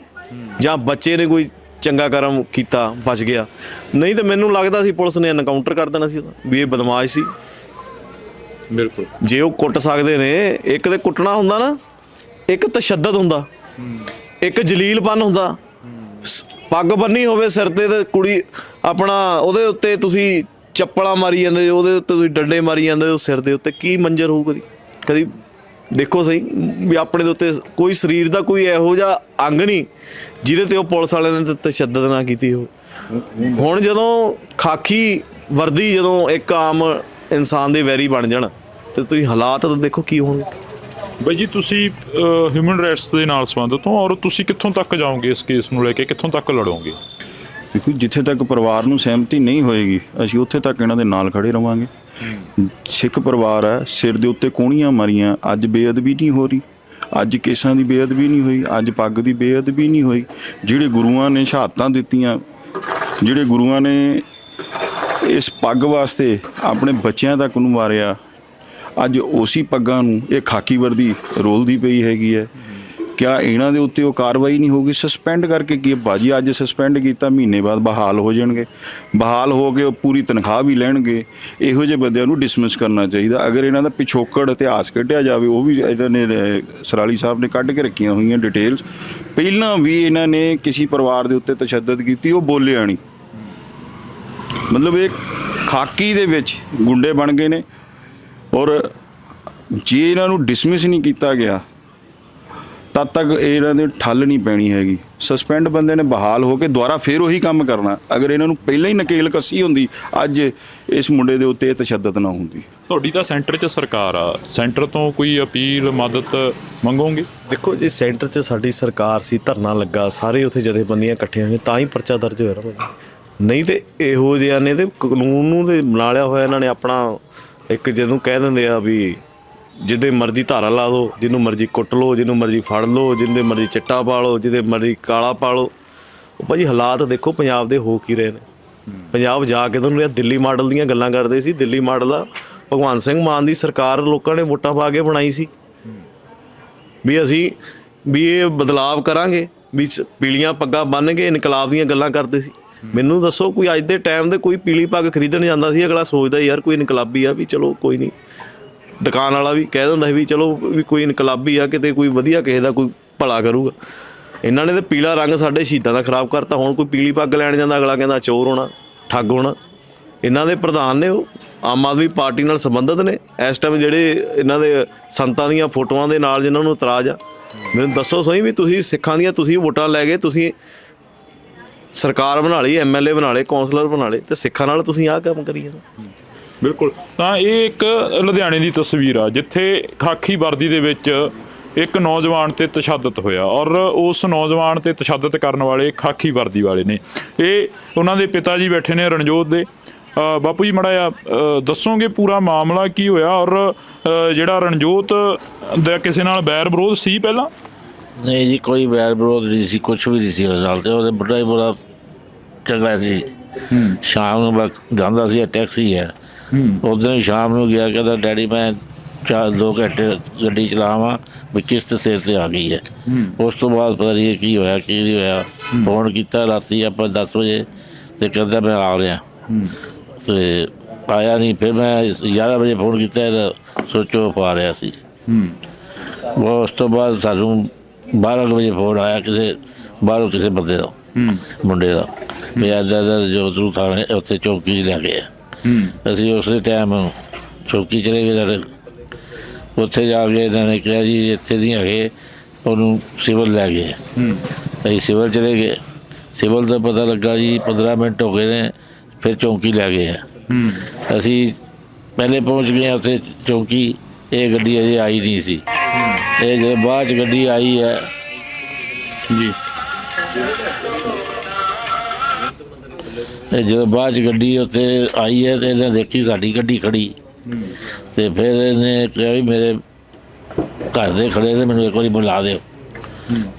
ਜਾਂ ਬੱਚੇ ਨੇ ਕੋਈ ਚੰਗਾ ਕਰਮ ਕੀਤਾ ਬਚ ਗਿਆ। ਨਹੀਂ ਤਾਂ ਮੈਨੂੰ ਲੱਗਦਾ ਸੀ ਪੁਲਿਸ ਨੇ ਐਨਕਾਊਂਟਰ ਕਰ ਦੇਣਾ ਸੀ ਉਹਦਾ ਵੀ ਇਹ ਬਦਮਾਸ਼ ਸੀ। ਬਿਲਕੁਲ। ਜੇ ਉਹ ਕੁੱਟ ਸਕਦੇ ਨੇ ਇੱਕ ਤੇ ਕੁੱਟਣਾ ਹੁੰਦਾ ਨਾ ਇੱਕ ਤਸ਼ੱਦਦ ਹੁੰਦਾ ਇੱਕ ਜਲੀਲਪਨ ਹੁੰਦਾ। ਪੱਗ ਬੰਨੀ ਹੋਵੇ ਸਿਰ ਤੇ ਤੇ ਕੁੜੀ ਆਪਣਾ ਉਹਦੇ ਉੱਤੇ ਤੁਸੀਂ ਚੱਪਲਾਂ ਮਾਰੀ ਜਾਂਦੇ, ਉਹਦੇ ਉੱਤੇ ਤੁਸੀਂ ਡੰਡੇ ਮਾਰੀ ਜਾਂਦੇ ਹੋ ਸਿਰ ਦੇ ਉੱਤੇ, ਕੀ ਮੰਜ਼ਰ ਹੋਊ ਕਦੀ? ਕਦੀ ਦੇਖੋ ਸਹੀ, ਵੀ ਆਪਣੇ ਦੇ ਉੱਤੇ ਕੋਈ ਸਰੀਰ ਦਾ ਕੋਈ ਇਹੋ ਜਿਹਾ ਅੰਗ ਨਹੀਂ, ਜਿਹਦੇ ਤੇ ਉਹ ਪੁਲਿਸ ਵਾਲਿਆਂ ਨੇ ਤੇ ਤਸ਼ੱਦਦ ਨਾ ਕੀਤੀ ਹੋ ਹੁਣ ਜਦੋਂ ਖਾਕੀ ਵਰਦੀ ਜਦੋਂ ਇੱਕ ਆਮ ਇਨਸਾਨ ਦੇ ਵੈਰੀ ਬਣ ਜਾਣ, ਤੇ ਤੁਸੀਂ ਹਾਲਾਤ ਤਾਂ ਦੇਖੋ ਕੀ ਹੋਣਗੇ। ਬਾਈ ਜੀ, ਤੁਸੀਂ ਹਿਊਮਨ ਰਾਈਟਸ ਦੇ ਨਾਲ ਸੰਬੰਧਿਤ ਹੋ, ਔਰ ਤੁਸੀਂ ਕਿੱਥੋਂ ਤੱਕ ਜਾਓਗੇ ਇਸ ਕੇਸ ਨੂੰ ਲੈ ਕੇ? ਕਿੱਥੋਂ ਤੱਕ ਲੜੋਗੇ? ਦੇਖੋ ਜਿੱਥੇ ਤੱਕ ਪਰਿਵਾਰ ਨੂੰ ਸਹਿਮਤੀ ਨਹੀਂ ਹੋਏਗੀ, ਅਸੀਂ ਉੱਥੇ ਤੱਕ ਇਹਨਾਂ ਦੇ ਨਾਲ ਖੜੇ ਰਵਾਂਗੇ। ਸਿੱਖ ਪਰਿਵਾਰ ਹੈ, ਸਿਰ ਦੇ ਉੱਤੇ ਕੋਣੀਆਂ ਮਾਰੀਆਂ, ਅੱਜ ਬੇਅਦਬੀ ਨਹੀਂ ਹੋ ਰਹੀ, ਅੱਜ ਕੇਸਾਂ ਦੀ ਬੇਅਦਬੀ ਨਹੀਂ ਹੋਈ, ਅੱਜ ਪੱਗ ਦੀ ਬੇਅਦਬੀ ਨਹੀਂ ਹੋਈ। ਜਿਹੜੇ ਗੁਰੂਆਂ ਨੇ ਸ਼ਹਾਦਤਾਂ ਦਿੱਤੀਆਂ, ਜਿਹੜੇ ਗੁਰੂਆਂ ਨੇ ਇਸ ਪੱਗ ਵਾਸਤੇ ਆਪਣੇ ਬੱਚਿਆਂ ਤੱਕ ਨੂੰ ਮਾਰਿਆ, ਅੱਜ ਉਸੇ ਪੱਗਾਂ ਨੂੰ, ਇਹ ਖਾਕੀ ਵਰਦੀ ਰੋਲਦੀ ਪਈ ਹੈਗੀ ਹੈ। ਕਿਆ ਇਹਨਾਂ ਦੇ ਉੱਤੇ ਉਹ ਕਾਰਵਾਈ ਨਹੀਂ ਹੋਗੀ ਸਸਪੈਂਡ ਕਰਕੇ ਕੀ ਹੈ? ਬਾਜੀ ਅੱਜ ਸਸਪੈਂਡ ਕੀਤਾ, ਮਹੀਨੇ ਬਾਅਦ ਬਹਾਲ ਹੋ ਜਾਣਗੇ। ਬਹਾਲ ਹੋ ਕੇ ਉਹ ਪੂਰੀ ਤਨਖਾਹ ਵੀ ਲੈਣਗੇ। ਇਹੋ ਜਿਹੇ ਬੰਦਿਆਂ ਨੂੰ ਡਿਸਮਿਸ ਕਰਨਾ ਚਾਹੀਦਾ। ਅਗਰ ਇਹਨਾਂ ਦਾ ਪਿਛੋਕੜ ਇਤਿਹਾਸ ਕੱਢਿਆ ਜਾਵੇ, ਉਹ ਵੀ ਇਹਨਾਂ ਨੇ ਸਰਾਲੀ ਸਾਹਿਬ ਨੇ ਕੱਢ ਕੇ ਰੱਖੀਆਂ ਹੋਈਆਂ ਡਿਟੇਲਸ ਪਹਿਲਾਂ ਵੀ ਇਹਨਾਂ ਨੇ ਕਿਸੇ ਪਰਿਵਾਰ ਦੇ ਉੱਤੇ ਤਸ਼ੱਦਦ ਕੀਤੀ, ਉਹ ਬੋਲਿਆ ਨਹੀਂ। ਮਤਲਬ ਇਹ ਖਾਕੀ ਦੇ ਵਿੱਚ ਗੁੰਡੇ ਬਣ ਗਏ ਨੇ। ਔਰ ਜੇ ਇਹਨਾਂ ਨੂੰ ਡਿਸਮਿਸ ਨਹੀਂ ਕੀਤਾ ਗਿਆ ਤਦ ਤੱਕ ਇਹਨਾਂ ਦੇ ਠੱਲ ਨਹੀਂ ਪੈਣੀ ਹੈਗੀ। ਸਸਪੈਂਡ ਬੰਦੇ ਨੇ ਬਹਾਲ ਹੋ ਕੇ ਦੁਬਾਰਾ ਫੇਰ ਉਹੀ ਕੰਮ ਕਰਨਾ। ਅਗਰ ਇਹਨਾਂ ਨੂੰ ਪਹਿਲਾਂ ਹੀ ਨਕੇਲ ਕੱਸੀ ਹੁੰਦੀ ਅੱਜ ਇਸ ਮੁੰਡੇ ਦੇ ਉੱਤੇ ਇਹ ਤਸ਼ੱਦਦ ਨਾ ਹੁੰਦੀ। ਤੁਹਾਡੀ ਤਾਂ ਸੈਂਟਰ 'ਚ ਸਰਕਾਰ ਆ। ਸੈਂਟਰ ਤੋਂ ਕੋਈ ਅਪੀਲ ਮਦਦ ਮੰਗੋਗੇ? ਦੇਖੋ ਜੇ ਸੈਂਟਰ 'ਚ ਸਾਡੀ ਸਰਕਾਰ ਸੀ ਧਰਨਾ ਲੱਗਾ। ਸਾਰੇ ਉੱਥੇ ਜਥੇਬੰਦੀਆਂ ਇਕੱਠੀਆਂ ਹੋਈਆਂ ਤਾਂ ਹੀ ਪਰਚਾ ਦਰਜ ਹੋਇਆ ਨਾ ਨਹੀਂ ਤੇ ਇਹੋ ਜਿਹਿਆਂ ਨੇ ਤੇ ਕਾਨੂੰਨ ਨੂੰ ਤੇ ਬਣਾ ਲਿਆ ਹੋਇਆ ਇਹਨਾਂ ਨੇ ਆਪਣਾ। ਇੱਕ ਜਦੋਂ ਕਹਿ ਦਿੰਦੇ ਆ ਵੀ ਜਿਹਦੇ ਮਰਜ਼ੀ ਧਾਰਾ ਲਾ ਦਿਓ, ਜਿਹਨੂੰ ਮਰਜ਼ੀ ਕੁੱਟ ਲਓ, ਜਿਹਨੂੰ ਮਰਜ਼ੀ ਫੜ ਲਓ, ਜਿਹਦੇ ਮਰਜ਼ੀ ਚਿੱਟਾ ਪਾ ਲਓ, ਜਿਹਦੇ ਮਰਜ਼ੀ ਕਾਲਾ ਪਾ ਲਓ। ਉਹ ਭਾਜੀ ਹਾਲਾਤ ਦੇਖੋ, ਪੰਜਾਬ ਦੇ ਹੋ ਕੀ ਰਹੇ ਨੇ। ਪੰਜਾਬ ਜਾ ਕੇ ਤੁਹਾਨੂੰ ਇਹ ਦਿੱਲੀ ਮਾਡਲ ਦੀਆਂ ਗੱਲਾਂ ਕਰਦੇ ਸੀ, ਦਿੱਲੀ ਮਾਡਲ ਆ। ਭਗਵੰਤ ਸਿੰਘ ਮਾਨ ਦੀ ਸਰਕਾਰ ਲੋਕਾਂ ਨੇ ਵੋਟਾਂ ਪਾ ਕੇ ਬਣਾਈ ਸੀ। ਵੀ ਅਸੀਂ, ਵੀ ਇਹ ਬਦਲਾਵ ਕਰਾਂਗੇ, ਵੀ ਸ- ਪੀਲੀਆਂ ਪੱਗਾਂ ਬੰਨ੍ਹ ਕੇ ਇਨਕਲਾਬ ਦੀਆਂ ਗੱਲਾਂ ਕਰਦੇ ਸੀ। ਮੈਨੂੰ ਦੱਸੋ, ਕੋਈ ਅੱਜ ਦੇ ਟਾਈਮ ਦੇ ਕੋਈ ਪੀਲੀ ਪੱਗ ਖਰੀਦਣ ਜਾਂਦਾ ਸੀ, ਅਗਲਾ ਸੋਚਦਾ ਯਾਰ ਕੋਈ ਇਨਕਲਾਬੀ ਆ, ਵੀ ਚਲੋ ਕੋਈ ਨਹੀਂ। ਦੁਕਾਨ ਵਾਲਾ ਵੀ ਕਹਿ ਦਿੰਦਾ ਸੀ ਵੀ ਚਲੋ ਵੀ ਕੋਈ ਇਨਕਲਾਬੀ ਆ, ਕਿਤੇ ਕੋਈ ਵਧੀਆ ਕਿਸੇ ਦਾ ਕੋਈ ਭਲਾ ਕਰੂਗਾ। ਇਹਨਾਂ ਨੇ ਤੇ ਪੀਲਾ ਰੰਗ ਸਾਡੇ ਸ਼ਹੀਦਾਂ ਦਾ ਖਰਾਬ ਕਰਤਾ, ਹੁਣ ਕੋਈ ਪੀਲੀ ਪੱਗ ਲੈਣ ਜਾਂਦਾ, ਅਗਲਾ ਕਹਿੰਦਾ ਚੋਰ ਹੋਣਾ, ਠੱਗ ਹੋਣਾ। ਇਹਨਾਂ ਦੇ ਪ੍ਰਧਾਨ ਨੇ ਉਹ, ਆਮ ਆਦਮੀ ਪਾਰਟੀ ਨਾਲ ਸੰਬੰਧਿਤ ਨੇ। ਇਸ ਟਾਈਮ ਜਿਹੜੇ ਇਹਨਾਂ ਦੇ ਸੰਤਾਂ ਦੀਆਂ ਫੋਟੋਆਂ ਦੇ ਨਾਲ ਜਿਨ੍ਹਾਂ ਨੂੰ ਇਤਰਾਜ਼ ਆ, ਮੈਨੂੰ ਦੱਸੋ ਸਹੀ ਵੀ ਤੁਸੀਂ ਸਿੱਖਾਂ ਦੀਆਂ ਤੁਸੀਂ ਵੋਟਾਂ ਲੈ ਗਏ ਤੁਸੀਂ ਸਰਕਾਰ ਬਣਾ ਲਈ ਐਮਐਲਏ ਬਣਾ ਲਏ, ਕੌਂਸਲਰ ਬਣਾ ਲਏ, ਤੇ ਸਿੱਖਾਂ ਨਾਲ ਤੁਸੀਂ ਆਹ ਕੰਮ ਕਰੀ ਜਾਂਦੇ ਬਿਲਕੁਲ। ਤਾਂ ਇਹ ਇੱਕ ਲੁਧਿਆਣੇ ਦੀ ਤਸਵੀਰ ਆ ਜਿੱਥੇ ਖਾਕੀ ਵਰਦੀ ਦੇ ਵਿੱਚ ਇੱਕ ਨੌਜਵਾਨ ਤੇ ਤਸ਼ੱਦਦ ਹੋਇਆ ਔਰ ਉਸ ਨੌਜਵਾਨ ਤੇ ਤਸ਼ੱਦਦ ਕਰਨ ਵਾਲੇ ਖਾਕੀ ਵਰਦੀ ਵਾਲੇ ਨੇ। ਇਹ ਉਹਨਾਂ ਦੇ ਪਿਤਾ ਜੀ ਬੈਠੇ ਨੇ ਰਣਜੋਤ ਦੇ। ਬਾਪੂ ਜੀ ਮੜਾ ਦੱਸੋਗੇ ਪੂਰਾ ਮਾਮਲਾ ਕੀ ਹੋਇਆ ਔਰ ਜਿਹੜਾ ਰਣਜੋਤ ਦਾ ਕਿਸੇ ਨਾਲ ਬੈਰ ਵਿਰੋਧ ਸੀ ਪਹਿਲਾਂ? ਨਹੀਂ ਜੀ ਕੋਈ ਵੈਰ ਵਿਰੋਧ ਨਹੀਂ ਸੀ ਕੁਝ ਵੀ ਨਹੀਂ ਸੀ ਉਹਦੇ ਨਾਲ ਤੇ ਉਹਦੇ ਬੜਾ ਹੀ ਬੜਾ ਚੰਗਾ ਸੀ। ਸ਼ਾਮ ਨੂੰ ਬਸ ਜਾਂਦਾ ਸੀ ਟੈਕਸੀ ਹੈ। ਉਦੋਂ ਹੀ ਸ਼ਾਮ ਨੂੰ ਗਿਆ ਕਹਿੰਦਾ ਡੈਡੀ ਮੈਂ ਚਾਰ ਦੋ ਘੰਟੇ ਗੱਡੀ ਚਲਾਵਾਂ ਵੀ ਕਿਸ਼ਤ ਸਿਰ ਤੇ ਆ ਗਈ ਹੈ। ਉਸ ਤੋਂ ਬਾਅਦ ਪਤਾ ਨਹੀਂ ਕੀ ਹੋਇਆ ਕੀ ਨਹੀਂ ਹੋਇਆ। ਫੋਨ ਕੀਤਾ ਰਾਤੀ ਆਪਾਂ 10 ਵਜੇ ਤੇ ਕਹਿੰਦਾ ਮੈਂ ਆ ਰਿਹਾ। ਤੇ ਆਇਆ ਨਹੀਂ ਫਿਰ ਮੈਂ 11 ਵਜੇ ਫੋਨ ਕੀਤਾ ਇਹਦਾ ਸੋਚੋ ਪਾ ਰਿਹਾ ਸੀ। ਉਹ ਉਸ ਤੋਂ ਬਾਅਦ ਸਾਨੂੰ 12 ਕੁ ਵਜੇ ਫੋਨ ਆਇਆ ਕਿਸੇ ਬਾਹਰੋਂ ਕਿਸੇ ਬੰਦੇ ਦਾ ਮੁੰਡੇ ਦਾ। ਵੀ ਅੱਜ ਦਾ ਜੋ ਤੂੰ ਥਾਣੇ ਉੱਥੇ ਚੌਕੀ ਲੈ ਗਿਆ ਅਸੀਂ ਉਸੇ ਟਾਈਮ ਚੌਕੀ ਚਲੇ ਗਏ ਸਾਡੇ। ਉੱਥੇ ਜਾ ਕੇ ਇਹਨਾਂ ਨੇ ਕਿਹਾ ਜੀ ਇੱਥੇ ਨਹੀਂ ਹੈਗੇ। ਉਹਨੂੰ ਸਿਵਲ ਲੈ ਗਏ। ਅਸੀਂ ਸਿਵਲ ਚਲੇ ਗਏ। ਸਿਵਲ ਦਾ ਪਤਾ ਲੱਗਾ ਜੀ 15 ਮਿੰਟ ਹੋ ਗਏ ਨੇ ਫਿਰ ਚੌਕੀ ਲੈ ਗਏ ਅਸੀਂ ਪਹਿਲੇ ਪਹੁੰਚ ਗਏ ਉੱਥੇ ਚੌਕੀ। ਇਹ ਗੱਡੀ ਅਜੇ ਆਈ ਨਹੀਂ ਸੀ। ਇਹ ਜਦੋਂ ਬਾਅਦ ਚ ਗੱਡੀ ਆਈ ਹੈ। ਜੀ। ਤੇ ਜਦੋਂ ਬਾਅਦ ਚ ਗੱਡੀ ਉੱਥੇ ਆਈ ਹੈ ਤੇ ਇਹਨੇ ਦੇਖੀ ਸਾਡੀ ਗੱਡੀ ਖੜੀ। ਤੇ ਫਿਰ ਇਹਨੇ ਕਿਹਾ ਵੀ ਮੇਰੇ ਘਰ ਦੇ ਖੜੇ ਨੇ ਮੈਨੂੰ ਇੱਕ ਵਾਰੀ ਬੁਲਾ ਦਿਓ।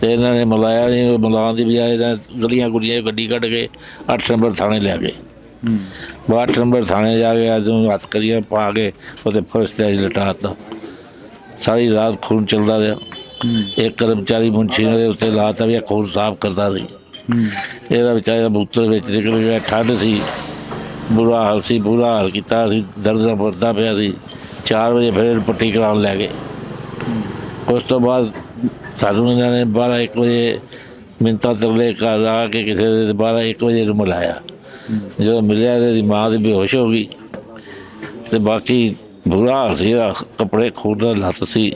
ਤੇ ਇਹਨਾਂ ਨੇ ਮਿਲਾਇਆ ਨਹੀਂ ਮਿਲਾਉਣ ਦੀ ਬਜਾਏ ਇਹਨਾਂ ਗਲੀਆਂ ਗੁਲੀਆਂ ਗੱਡੀ ਕੱਢ ਕੇ 8 ਨੰਬਰ ਥਾਣੇ ਲੈ ਗਏ। ਬਾਅਦ 8 ਨੰਬਰ ਥਾਣੇ ਜਾ ਕੇ ਅੱਜ ਹੱਥ ਕਰੀਆਂ ਪਾ ਕੇ ਉਹਦੇ ਫਰਸ਼ ਤੇ ਲਟਾਤਾ ਸਾਰੀ ਰਾਤ ਖੂਨ ਚੱਲਦਾ ਰਿਹਾ। ਇੱਕ ਕਰਮਚਾਰੀ ਮੁੰਸ਼ੀ ਨੇ ਉੱਤੇ ਲਾਤਾ ਵੀ ਖੂਨ ਸਾਫ਼ ਕਰਦਾ ਸੀ। ਇਹਦਾ ਵਿਚਾਰਾ ਬੂਤਰ ਵਿੱਚ ਨਿਕਲ ਗਿਆ ਠੰਡ ਸੀ। ਬੁਰਾ ਹਾਲ ਸੀ ਬੁਰਾ ਹਾਲ ਕੀਤਾ ਸੀ ਦਰਦ ਨਾਲ ਮਰਦਾ ਪਿਆ ਸੀ। 4 ਵਜੇ ਫਿਰ ਪੱਟੀ ਕਰਾਉਣ ਲੈ ਗਏ। ਉਸ ਤੋਂ ਬਾਅਦ ਸਾਨੂੰ ਇਹਨਾਂ ਨੇ 12 1 ਵਜੇ ਮਿੰਤਾ ਤਰਲੇ ਘਰ ਆ ਕੇ ਕਿਸੇ ਦੇ 12 1 ਵਜੇ ਨੂੰ ਮਿਲਾਇਆ। ਜਦੋਂ ਮਿਲਿਆ ਤੇ ਇਹਦੀ ਮਾਂ ਦੀ ਬੇਹੋਸ਼ ਹੋ ਗਈ। ਤੇ ਬਾਕੀ ਬੁਰਾ ਹਾਲ ਸੀ ਇਹਦਾ, ਕੱਪੜੇ ਖੋਲ੍ਹਣ ਲੱਤ ਸੀ।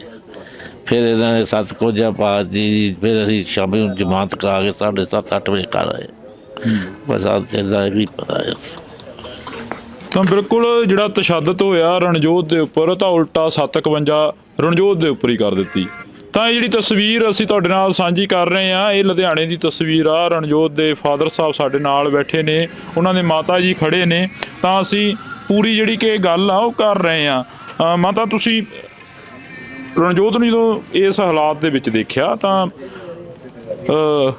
ਫਿਰ ਇਹਨਾਂ ਨੇ ਸੱਤ ਕੋਜਾ ਪਾ ਦੀ ਫਿਰ ਅਸੀਂ ਸ਼ਾਮੀ ਨੂੰ ਜਮਾਨਤ ਕਰਾ ਕੇ ਸਾਢੇ ਸੱਤ ਅੱਠ ਵਜੇ ਘਰ ਆਏ। ਬਸ ਆ ਚੱਲਦਾ ਵੀ ਪਤਾ ਹੈ। ਤਾਂ ਬਿਲਕੁਲ ਜਿਹੜਾ ਤਸ਼ੱਦਦ ਹੋਇਆ ਰਣਜੋਤ ਦੇ ਉੱਪਰ ਤਾਂ ਉਲਟਾ 751 ਰਣਜੋਤ ਦੇ ਉੱਪਰ ਹੀ ਕਰ ਦਿੱਤੀ। ਤਾਂ ਇਹ ਜਿਹੜੀ ਤਸਵੀਰ ਅਸੀਂ ਤੁਹਾਡੇ ਨਾਲ ਸਾਂਝੀ ਕਰ ਰਹੇ ਹਾਂ ਇਹ ਲੁਧਿਆਣੇ ਦੀ ਤਸਵੀਰ ਆ। ਰਣਜੋਤ ਦੇ ਫਾਦਰ ਸਾਹਿਬ ਸਾਡੇ ਨਾਲ ਬੈਠੇ ਨੇ ਉਹਨਾਂ ਦੇ ਮਾਤਾ ਜੀ ਖੜੇ ਨੇ। ਤਾਂ ਅਸੀਂ ਪੂਰੀ ਜਿਹੜੀ ਕਿ ਗੱਲ ਆ ਉਹ ਕਰ ਰਹੇ ਆ ਅ, ਮਾਤਾ ਤੁਸੀਂ ਰਣਜੋਤ ਨੂੰ ਜਦੋਂ ਇਸ ਹਾਲਾਤ ਦੇ ਵਿੱਚ ਦੇਖਿਆ ਤਾਂ ਅ,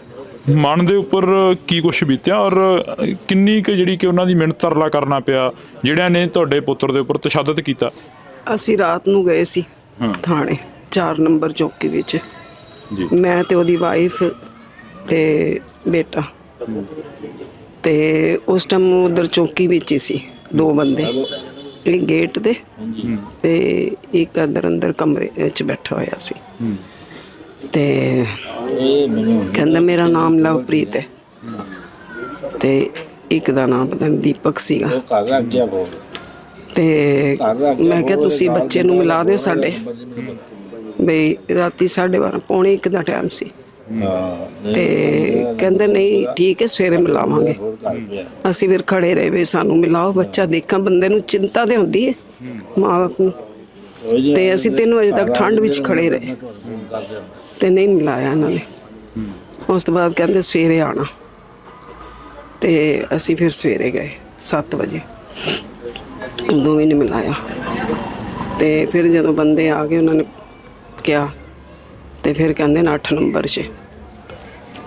ਮਨ ਦੇ ਉੱਪਰ ਕੀ ਕੁਛ ਬੀਤਿਆ ਔਰ ਕਿੰਨੀ ਕੁ ਜਿਹੜੀ ਕਿ ਉਹਨਾਂ ਦੀ ਮਿਹਨਤ ਤਰਲਾ ਕਰਨਾ ਪਿਆ ਜਿਹੜਿਆਂ ਨੇ ਤੁਹਾਡੇ ਪੁੱਤਰ ਦੇ ਉੱਪਰ ਤਸ਼ੱਦਦ ਕੀਤਾ? ਅਸੀਂ ਰਾਤ ਨੂੰ ਗਏ ਸੀ ਥਾਣੇ 4 ਨੰਬਰ ਚੌਕੀ ਵਿੱਚ। ਜੀ। ਮੈਂ ਤੇ ਉਹਦੀ ਵਾਈਫ ਤੇ ਬੇਟਾ। ਤੇ ਉਸ ਟਾਈਮ ਉਧਰ ਚੌਕੀ ਵਿੱਚ ਹੀ ਸੀ ਦੋ ਬੰਦੇ। ਇੱਕ ਗੇਟ ਤੇ ਤੇ ਇੱਕ ਅੰਦਰ ਅੰਦਰ ਕਮਰੇ ਵਿੱਚ ਬੈਠਾ ਹੋਇਆ ਸੀ। ਤੇ ਕਹਿੰਦਾ ਮੇਰਾ ਨਾਮ ਲਵਪ੍ਰੀਤ ਹੈ। ਤੇ ਇੱਕ ਦਾ ਨਾਮ ਪਤਾ ਨਹੀਂ ਦੀਪਕ ਸੀਗਾ। ਤੇ ਮੈਂ ਕਿਹਾ ਤੁਸੀਂ ਬੱਚੇ ਨੂੰ ਮਿਲਾ ਦਿਓ ਸਾਡੇ। ਬਈ ਰਾਤੀ 12:30 ਪੌਣੇ 1 ਦਾ ਟਾਈਮ ਸੀ। ਤੇ ਕਹਿੰਦੇ ਨਹੀਂ ਠੀਕ ਹੈ ਸਵੇਰੇ ਮਿਲਾਵਾਂਗੇ। ਅਸੀਂ ਫਿਰ ਖੜੇ ਰਹੇ ਵੀ ਸਾਨੂੰ ਮਿਲਾਓ ਬੱਚਾ ਦੇਖਾਂ ਬੰਦੇ ਨੂੰ ਚਿੰਤਾ ਤੇ ਹੁੰਦੀ ਹੈ ਮਾਂ ਬਾਪ ਨੂੰ ਤੇ ਅਸੀਂ 3 ਵਜੇ ਤੱਕ ਠੰਡ ਵਿੱਚ ਖੜੇ ਰਹੇ। ਤੇ ਨਹੀਂ ਮਿਲਾਇਆ ਇਹਨਾਂ ਨੇ। ਉਸ ਤੋਂ ਬਾਅਦ ਕਹਿੰਦੇ ਸਵੇਰੇ ਆਣਾ ਤੇ ਅਸੀਂ ਫਿਰ ਸਵੇਰੇ ਗਏ 7 ਵਜੇ। ਉਦੋਂ ਵੀ ਨਹੀਂ ਮਿਲਾਇਆ। ਤੇ ਫਿਰ ਜਦੋਂ ਬੰਦੇ ਆ ਗਏ ਉਹਨਾਂ ਨੇ ਕਿਹਾ ਤੇ ਫਿਰ ਕਹਿੰਦੇ ਨੇ 8 ਨੰਬਰ 'ਚ।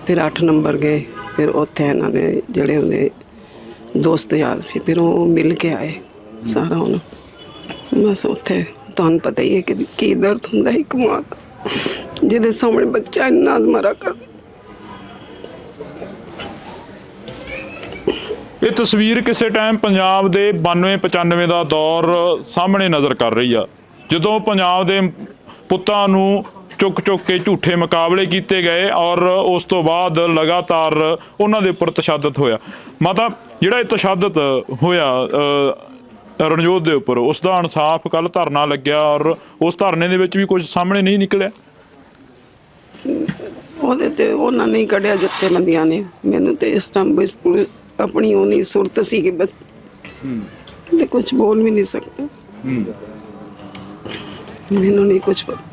ਫਿਰ 8 ਨੰਬਰ ਗਏ, ਫਿਰ ਉੱਥੇ ਇਹਨਾਂ ਨੇ ਜਿਹੜੇ ਉਹਦੇ ਦੋਸਤ ਯਾਰ ਸੀ, ਫਿਰ ਉਹ ਮਿਲ ਕੇ ਆਏ ਸਾਰਾ ਉਹਨੂੰ ਬਸ ਉੱਥੇ ਤੁਹਾਨੂੰ ਪਤਾ ਹੀ ਹੈ ਕਿ ਕੀ ਦਰਦ ਹੁੰਦਾ ਇੱਕ ਮਾਂ ਦਾ, ਜਿਹਦੇ ਸਾਹਮਣੇ ਬੱਚਾ ਇੰਨਾ ਮਰਾ ਕਰਦਾ ਇਹ ਤਸਵੀਰ ਕਿਸੇ ਟਾਈਮ ਪੰਜਾਬ ਦੇ 92 95 ਦਾ ਦੌਰ ਸਾਹਮਣੇ ਨਜ਼ਰ ਕਰ ਰਹੀ ਆ। ਜਦੋਂ ਪੰਜਾਬ ਦੇ ਪੁੱਤਾਂ ਨੂੰ ਚੁੱਕ ਚੁੱਕ ਕੇ ਝੂਠੇ ਮੁਕਾਬਲੇ ਕੀਤੇ ਗਏ ਔਰ ਉਸ ਤੋਂ ਬਾਅਦ ਲਗਾਤਾਰ ਉਹਨਾਂ ਦੇ ਉੱਪਰ ਤਸ਼ੱਦਦ ਹੋਇਆ। ਮਾਤਾ ਜਿਹੜਾ ਇਹ ਤਸ਼ੱਦਦ ਹੋਇਆ ਰਣਜੋਤ ਦੇ ਉੱਪਰ ਉਸ ਦਾ ਇਨਸਾਫ ਕੱਲ ਧਰਨਾ ਲੱਗਿਆ ਔਰ ਉਸ ਧਰਨੇ ਦੇ ਵਿੱਚ ਵੀ ਕੁਝ ਸਾਹਮਣੇ ਨਹੀਂ ਨਿਕਲਿਆ? ਉਹਦੇ ਤੇ ਉਹਨਾਂ ਨੇ ਕੱਢਿਆ ਜੱਥੇਬੰਦੀਆਂ ਨੇ। ਮੈਨੂੰ ਤੇ ਇਸ ਟਾਈਮ ਬਸ ਆਪਣੀ ਉਹ ਨਹੀਂ ਸੁਰਤ ਸੀ ਕਿ ਬਸ ਤੇ ਕੁਝ ਬੋਲ ਵੀ ਨਹੀਂ ਸਕਦਾ। ਮੈਨੂੰ ਨਹੀਂ ਕੁਝ ਪਤਾ।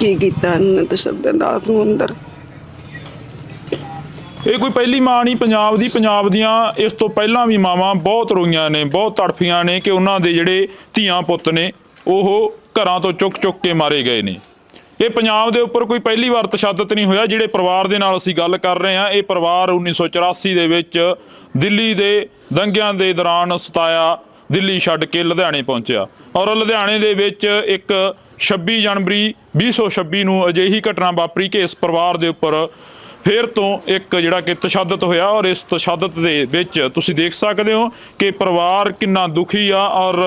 ਕੀ ਕੀਤਾ ਇਹਨਾਂ ਨੇ ਤਸ਼ੱਦਦ ਰਾਤ ਨੂੰ ਅੰਦਰ? ਇਹ ਕੋਈ ਪਹਿਲੀ ਮਾਂ ਨਹੀਂ, ਪੰਜਾਬ ਦੀ, ਪੰਜਾਬ ਦੀਆਂ ਇਸ ਤੋਂ ਪਹਿਲਾਂ ਵੀ ਮਾਵਾਂ ਬਹੁਤ ਰੋਈਆਂ ਨੇ, ਬਹੁਤ ਤੜਫੀਆਂ ਨੇ ਕਿ ਉਹਨਾਂ ਦੇ ਜਿਹੜੇ ਧੀਆਂ ਪੁੱਤ ਨੇ, ਉਹ ਘਰਾਂ ਤੋਂ ਚੁੱਕ ਚੁੱਕ ਕੇ ਮਾਰੇ ਗਏ ਨੇ। ਇਹ ਪੰਜਾਬ ਦੇ ਉੱਪਰ ਕੋਈ ਪਹਿਲੀ ਵਾਰ ਤਸ਼ੱਦਦ ਨਹੀਂ ਹੋਇਆ, ਜਿਹੜੇ ਪਰਿਵਾਰ ਦੇ ਨਾਲ ਅਸੀਂ ਗੱਲ ਕਰ ਰਹੇ ਹਾਂ, ਇਹ ਪਰਿਵਾਰ 1984 ਦੇ ਵਿੱਚ ਦਿੱਲੀ ਦੇ ਦੰਗਿਆਂ ਦੇ ਦੌਰਾਨ ਸਤਾਇਆ, ਦਿੱਲੀ ਛੱਡ ਕੇ ਲੁਧਿਆਣੇ ਪਹੁੰਚਿਆ। ਔਰ ਲੁਧਿਆਣੇ ਦੇ ਵਿੱਚ ਇੱਕ 26 ਜਨਵਰੀ 2026 ਨੂੰ ਅਜਿਹੀ ਘਟਨਾ ਵਾਪਰੀ ਕਿ ਇਸ ਪਰਿਵਾਰ ਦੇ ਉੱਪਰ ਫਿਰ ਤੋਂ ਇੱਕ ਜਿਹੜਾ ਕਿ ਤਸ਼ੱਦਦ ਹੋਇਆ ਔਰ ਇਸ ਤਸ਼ੱਦਦ ਦੇ ਵਿੱਚ ਤੁਸੀਂ ਦੇਖ ਸਕਦੇ ਹੋ ਕਿ ਪਰਿਵਾਰ ਕਿੰਨਾ ਦੁਖੀ ਆ ਔਰ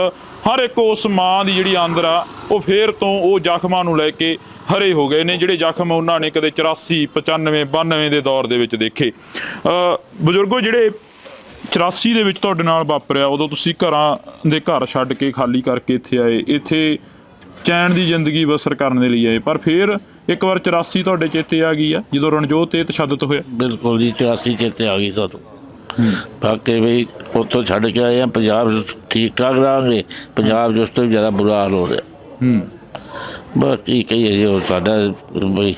ਹਰ ਇੱਕ ਉਸ ਮਾਂ ਦੀ ਜਿਹੜੀ ਆਂਦਰ ਆ ਉਹ ਫਿਰ ਤੋਂ ਉਹ ਜ਼ਖਮਾਂ ਨੂੰ ਲੈ ਕੇ ਹਰੇ ਹੋ ਗਏ ਨੇ ਜਿਹੜੇ ਜ਼ਖਮ ਉਹਨਾਂ ਨੇ ਕਦੇ 84 95 92 ਦੇ ਦੌਰ ਦੇ ਵਿੱਚ ਦੇਖੇ। ਅ, ਬਜ਼ੁਰਗੋ ਜਿਹੜੇ 84 ਦੇ ਵਿੱਚ ਤੁਹਾਡੇ ਨਾਲ ਵਾਪਰਿਆ ਉਦੋਂ ਤੁਸੀਂ ਘਰਾਂ ਦੇ ਘਰ ਛੱਡ ਕੇ ਖਾਲੀ ਕਰਕੇ ਇੱਥੇ ਆਏ ਇੱਥੇ ਚੈਨ ਦੀ ਜ਼ਿੰਦਗੀ ਬਸਰ ਕਰਨ ਦੇ ਲਈ ਆਏ ਪਰ ਫਿਰ ਇੱਕ ਵਾਰ 84 ਤੁਹਾਡੇ ਚੇਤੇ ਆ ਗਈ ਆ ਜਦੋਂ ਰਣਜੋਤ ਤੇ ਤਸ਼ੱਦਦ ਹੋਇਆ? ਬਿਲਕੁਲ ਜੀ 84 ਚੇਤੇ ਆ ਗਈ ਸਾਨੂੰ। ਬਾਕੀ ਵੀ ਉੱਥੋਂ ਛੱਡ ਕੇ ਆਏ ਆ ਪੰਜਾਬ ਠੀਕ ਠਾਕ ਰਹਾਂਗੇ ਪੰਜਾਬ ਉਸ ਤੋਂ ਵੀ ਜ਼ਿਆਦਾ ਬੁਰਾ ਹਾਲ ਹੋ ਰਿਹਾ। ਹੂੰ। ਬਾਕੀ ਕਹੀਏ ਜੀ ਉਹ ਸਾਡਾ ਬਈ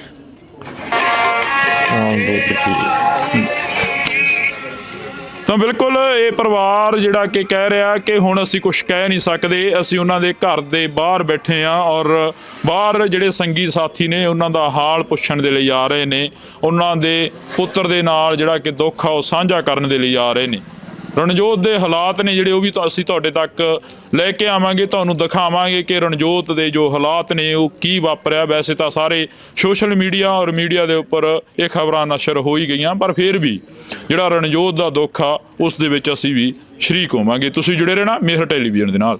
ਹਾਂ। ਬਹੁਤ ਠੀਕ ਤਾਂ ਬਿਲਕੁਲ ਇਹ ਪਰਿਵਾਰ ਜਿਹੜਾ ਕਿ ਕਹਿ ਰਿਹਾ ਕਿ ਹੁਣ ਅਸੀਂ ਕੁਝ ਕਹਿ ਨਹੀਂ ਸਕਦੇ, ਅਸੀਂ ਉਹਨਾਂ ਦੇ ਘਰ ਦੇ ਬਾਹਰ ਬੈਠੇ ਆ ਔਰ ਬਾਹਰ ਜਿਹੜੇ ਸੰਗੀ ਸਾਥੀ ਨੇ ਉਹਨਾਂ ਦਾ ਹਾਲ ਪੁੱਛਣ ਦੇ ਲਈ ਆ ਰਹੇ ਨੇ, ਉਹਨਾਂ ਦੇ ਪੁੱਤਰ ਦੇ ਨਾਲ ਜਿਹੜਾ ਕਿ ਦੁੱਖ ਆ ਉਹ ਸਾਂਝਾ ਕਰਨ ਦੇ ਲਈ ਆ ਰਹੇ ਨੇ। ਰਣਜੋਤ ਦੇ ਹਾਲਾਤ ਨੇ ਜਿਹੜੇ ਉਹ ਵੀ ਤਾਂ ਅਸੀਂ ਤੁਹਾਡੇ ਤੱਕ ਲੈ ਕੇ ਆਵਾਂਗੇ, ਤੁਹਾਨੂੰ ਦਿਖਾਵਾਂਗੇ ਕਿ ਰਣਜੋਤ ਦੇ ਜੋ ਹਾਲਾਤ ਨੇ, ਉਹ ਕੀ ਵਾਪਰਿਆ। ਵੈਸੇ ਤਾਂ ਸਾਰੇ ਸੋਸ਼ਲ ਮੀਡੀਆ ਔਰ ਮੀਡੀਆ ਦੇ ਉੱਪਰ ਇਹ ਖਬਰਾਂ ਨਸ਼ਰ ਹੋ ਹੀ ਗਈਆਂ, ਪਰ ਫਿਰ ਵੀ ਜਿਹੜਾ ਰਣਜੋਤ ਦਾ ਦੁੱਖ ਆ, ਉਸ ਦੇ ਵਿੱਚ ਅਸੀਂ ਵੀ ਸ਼ਰੀਕ ਹੋਵਾਂਗੇ। ਤੁਸੀਂ ਜੁੜੇ ਰਹਿਣਾ ਮੇਹਰ ਟੈਲੀਵਿਜ਼ਨ ਦੇ ਨਾਲ।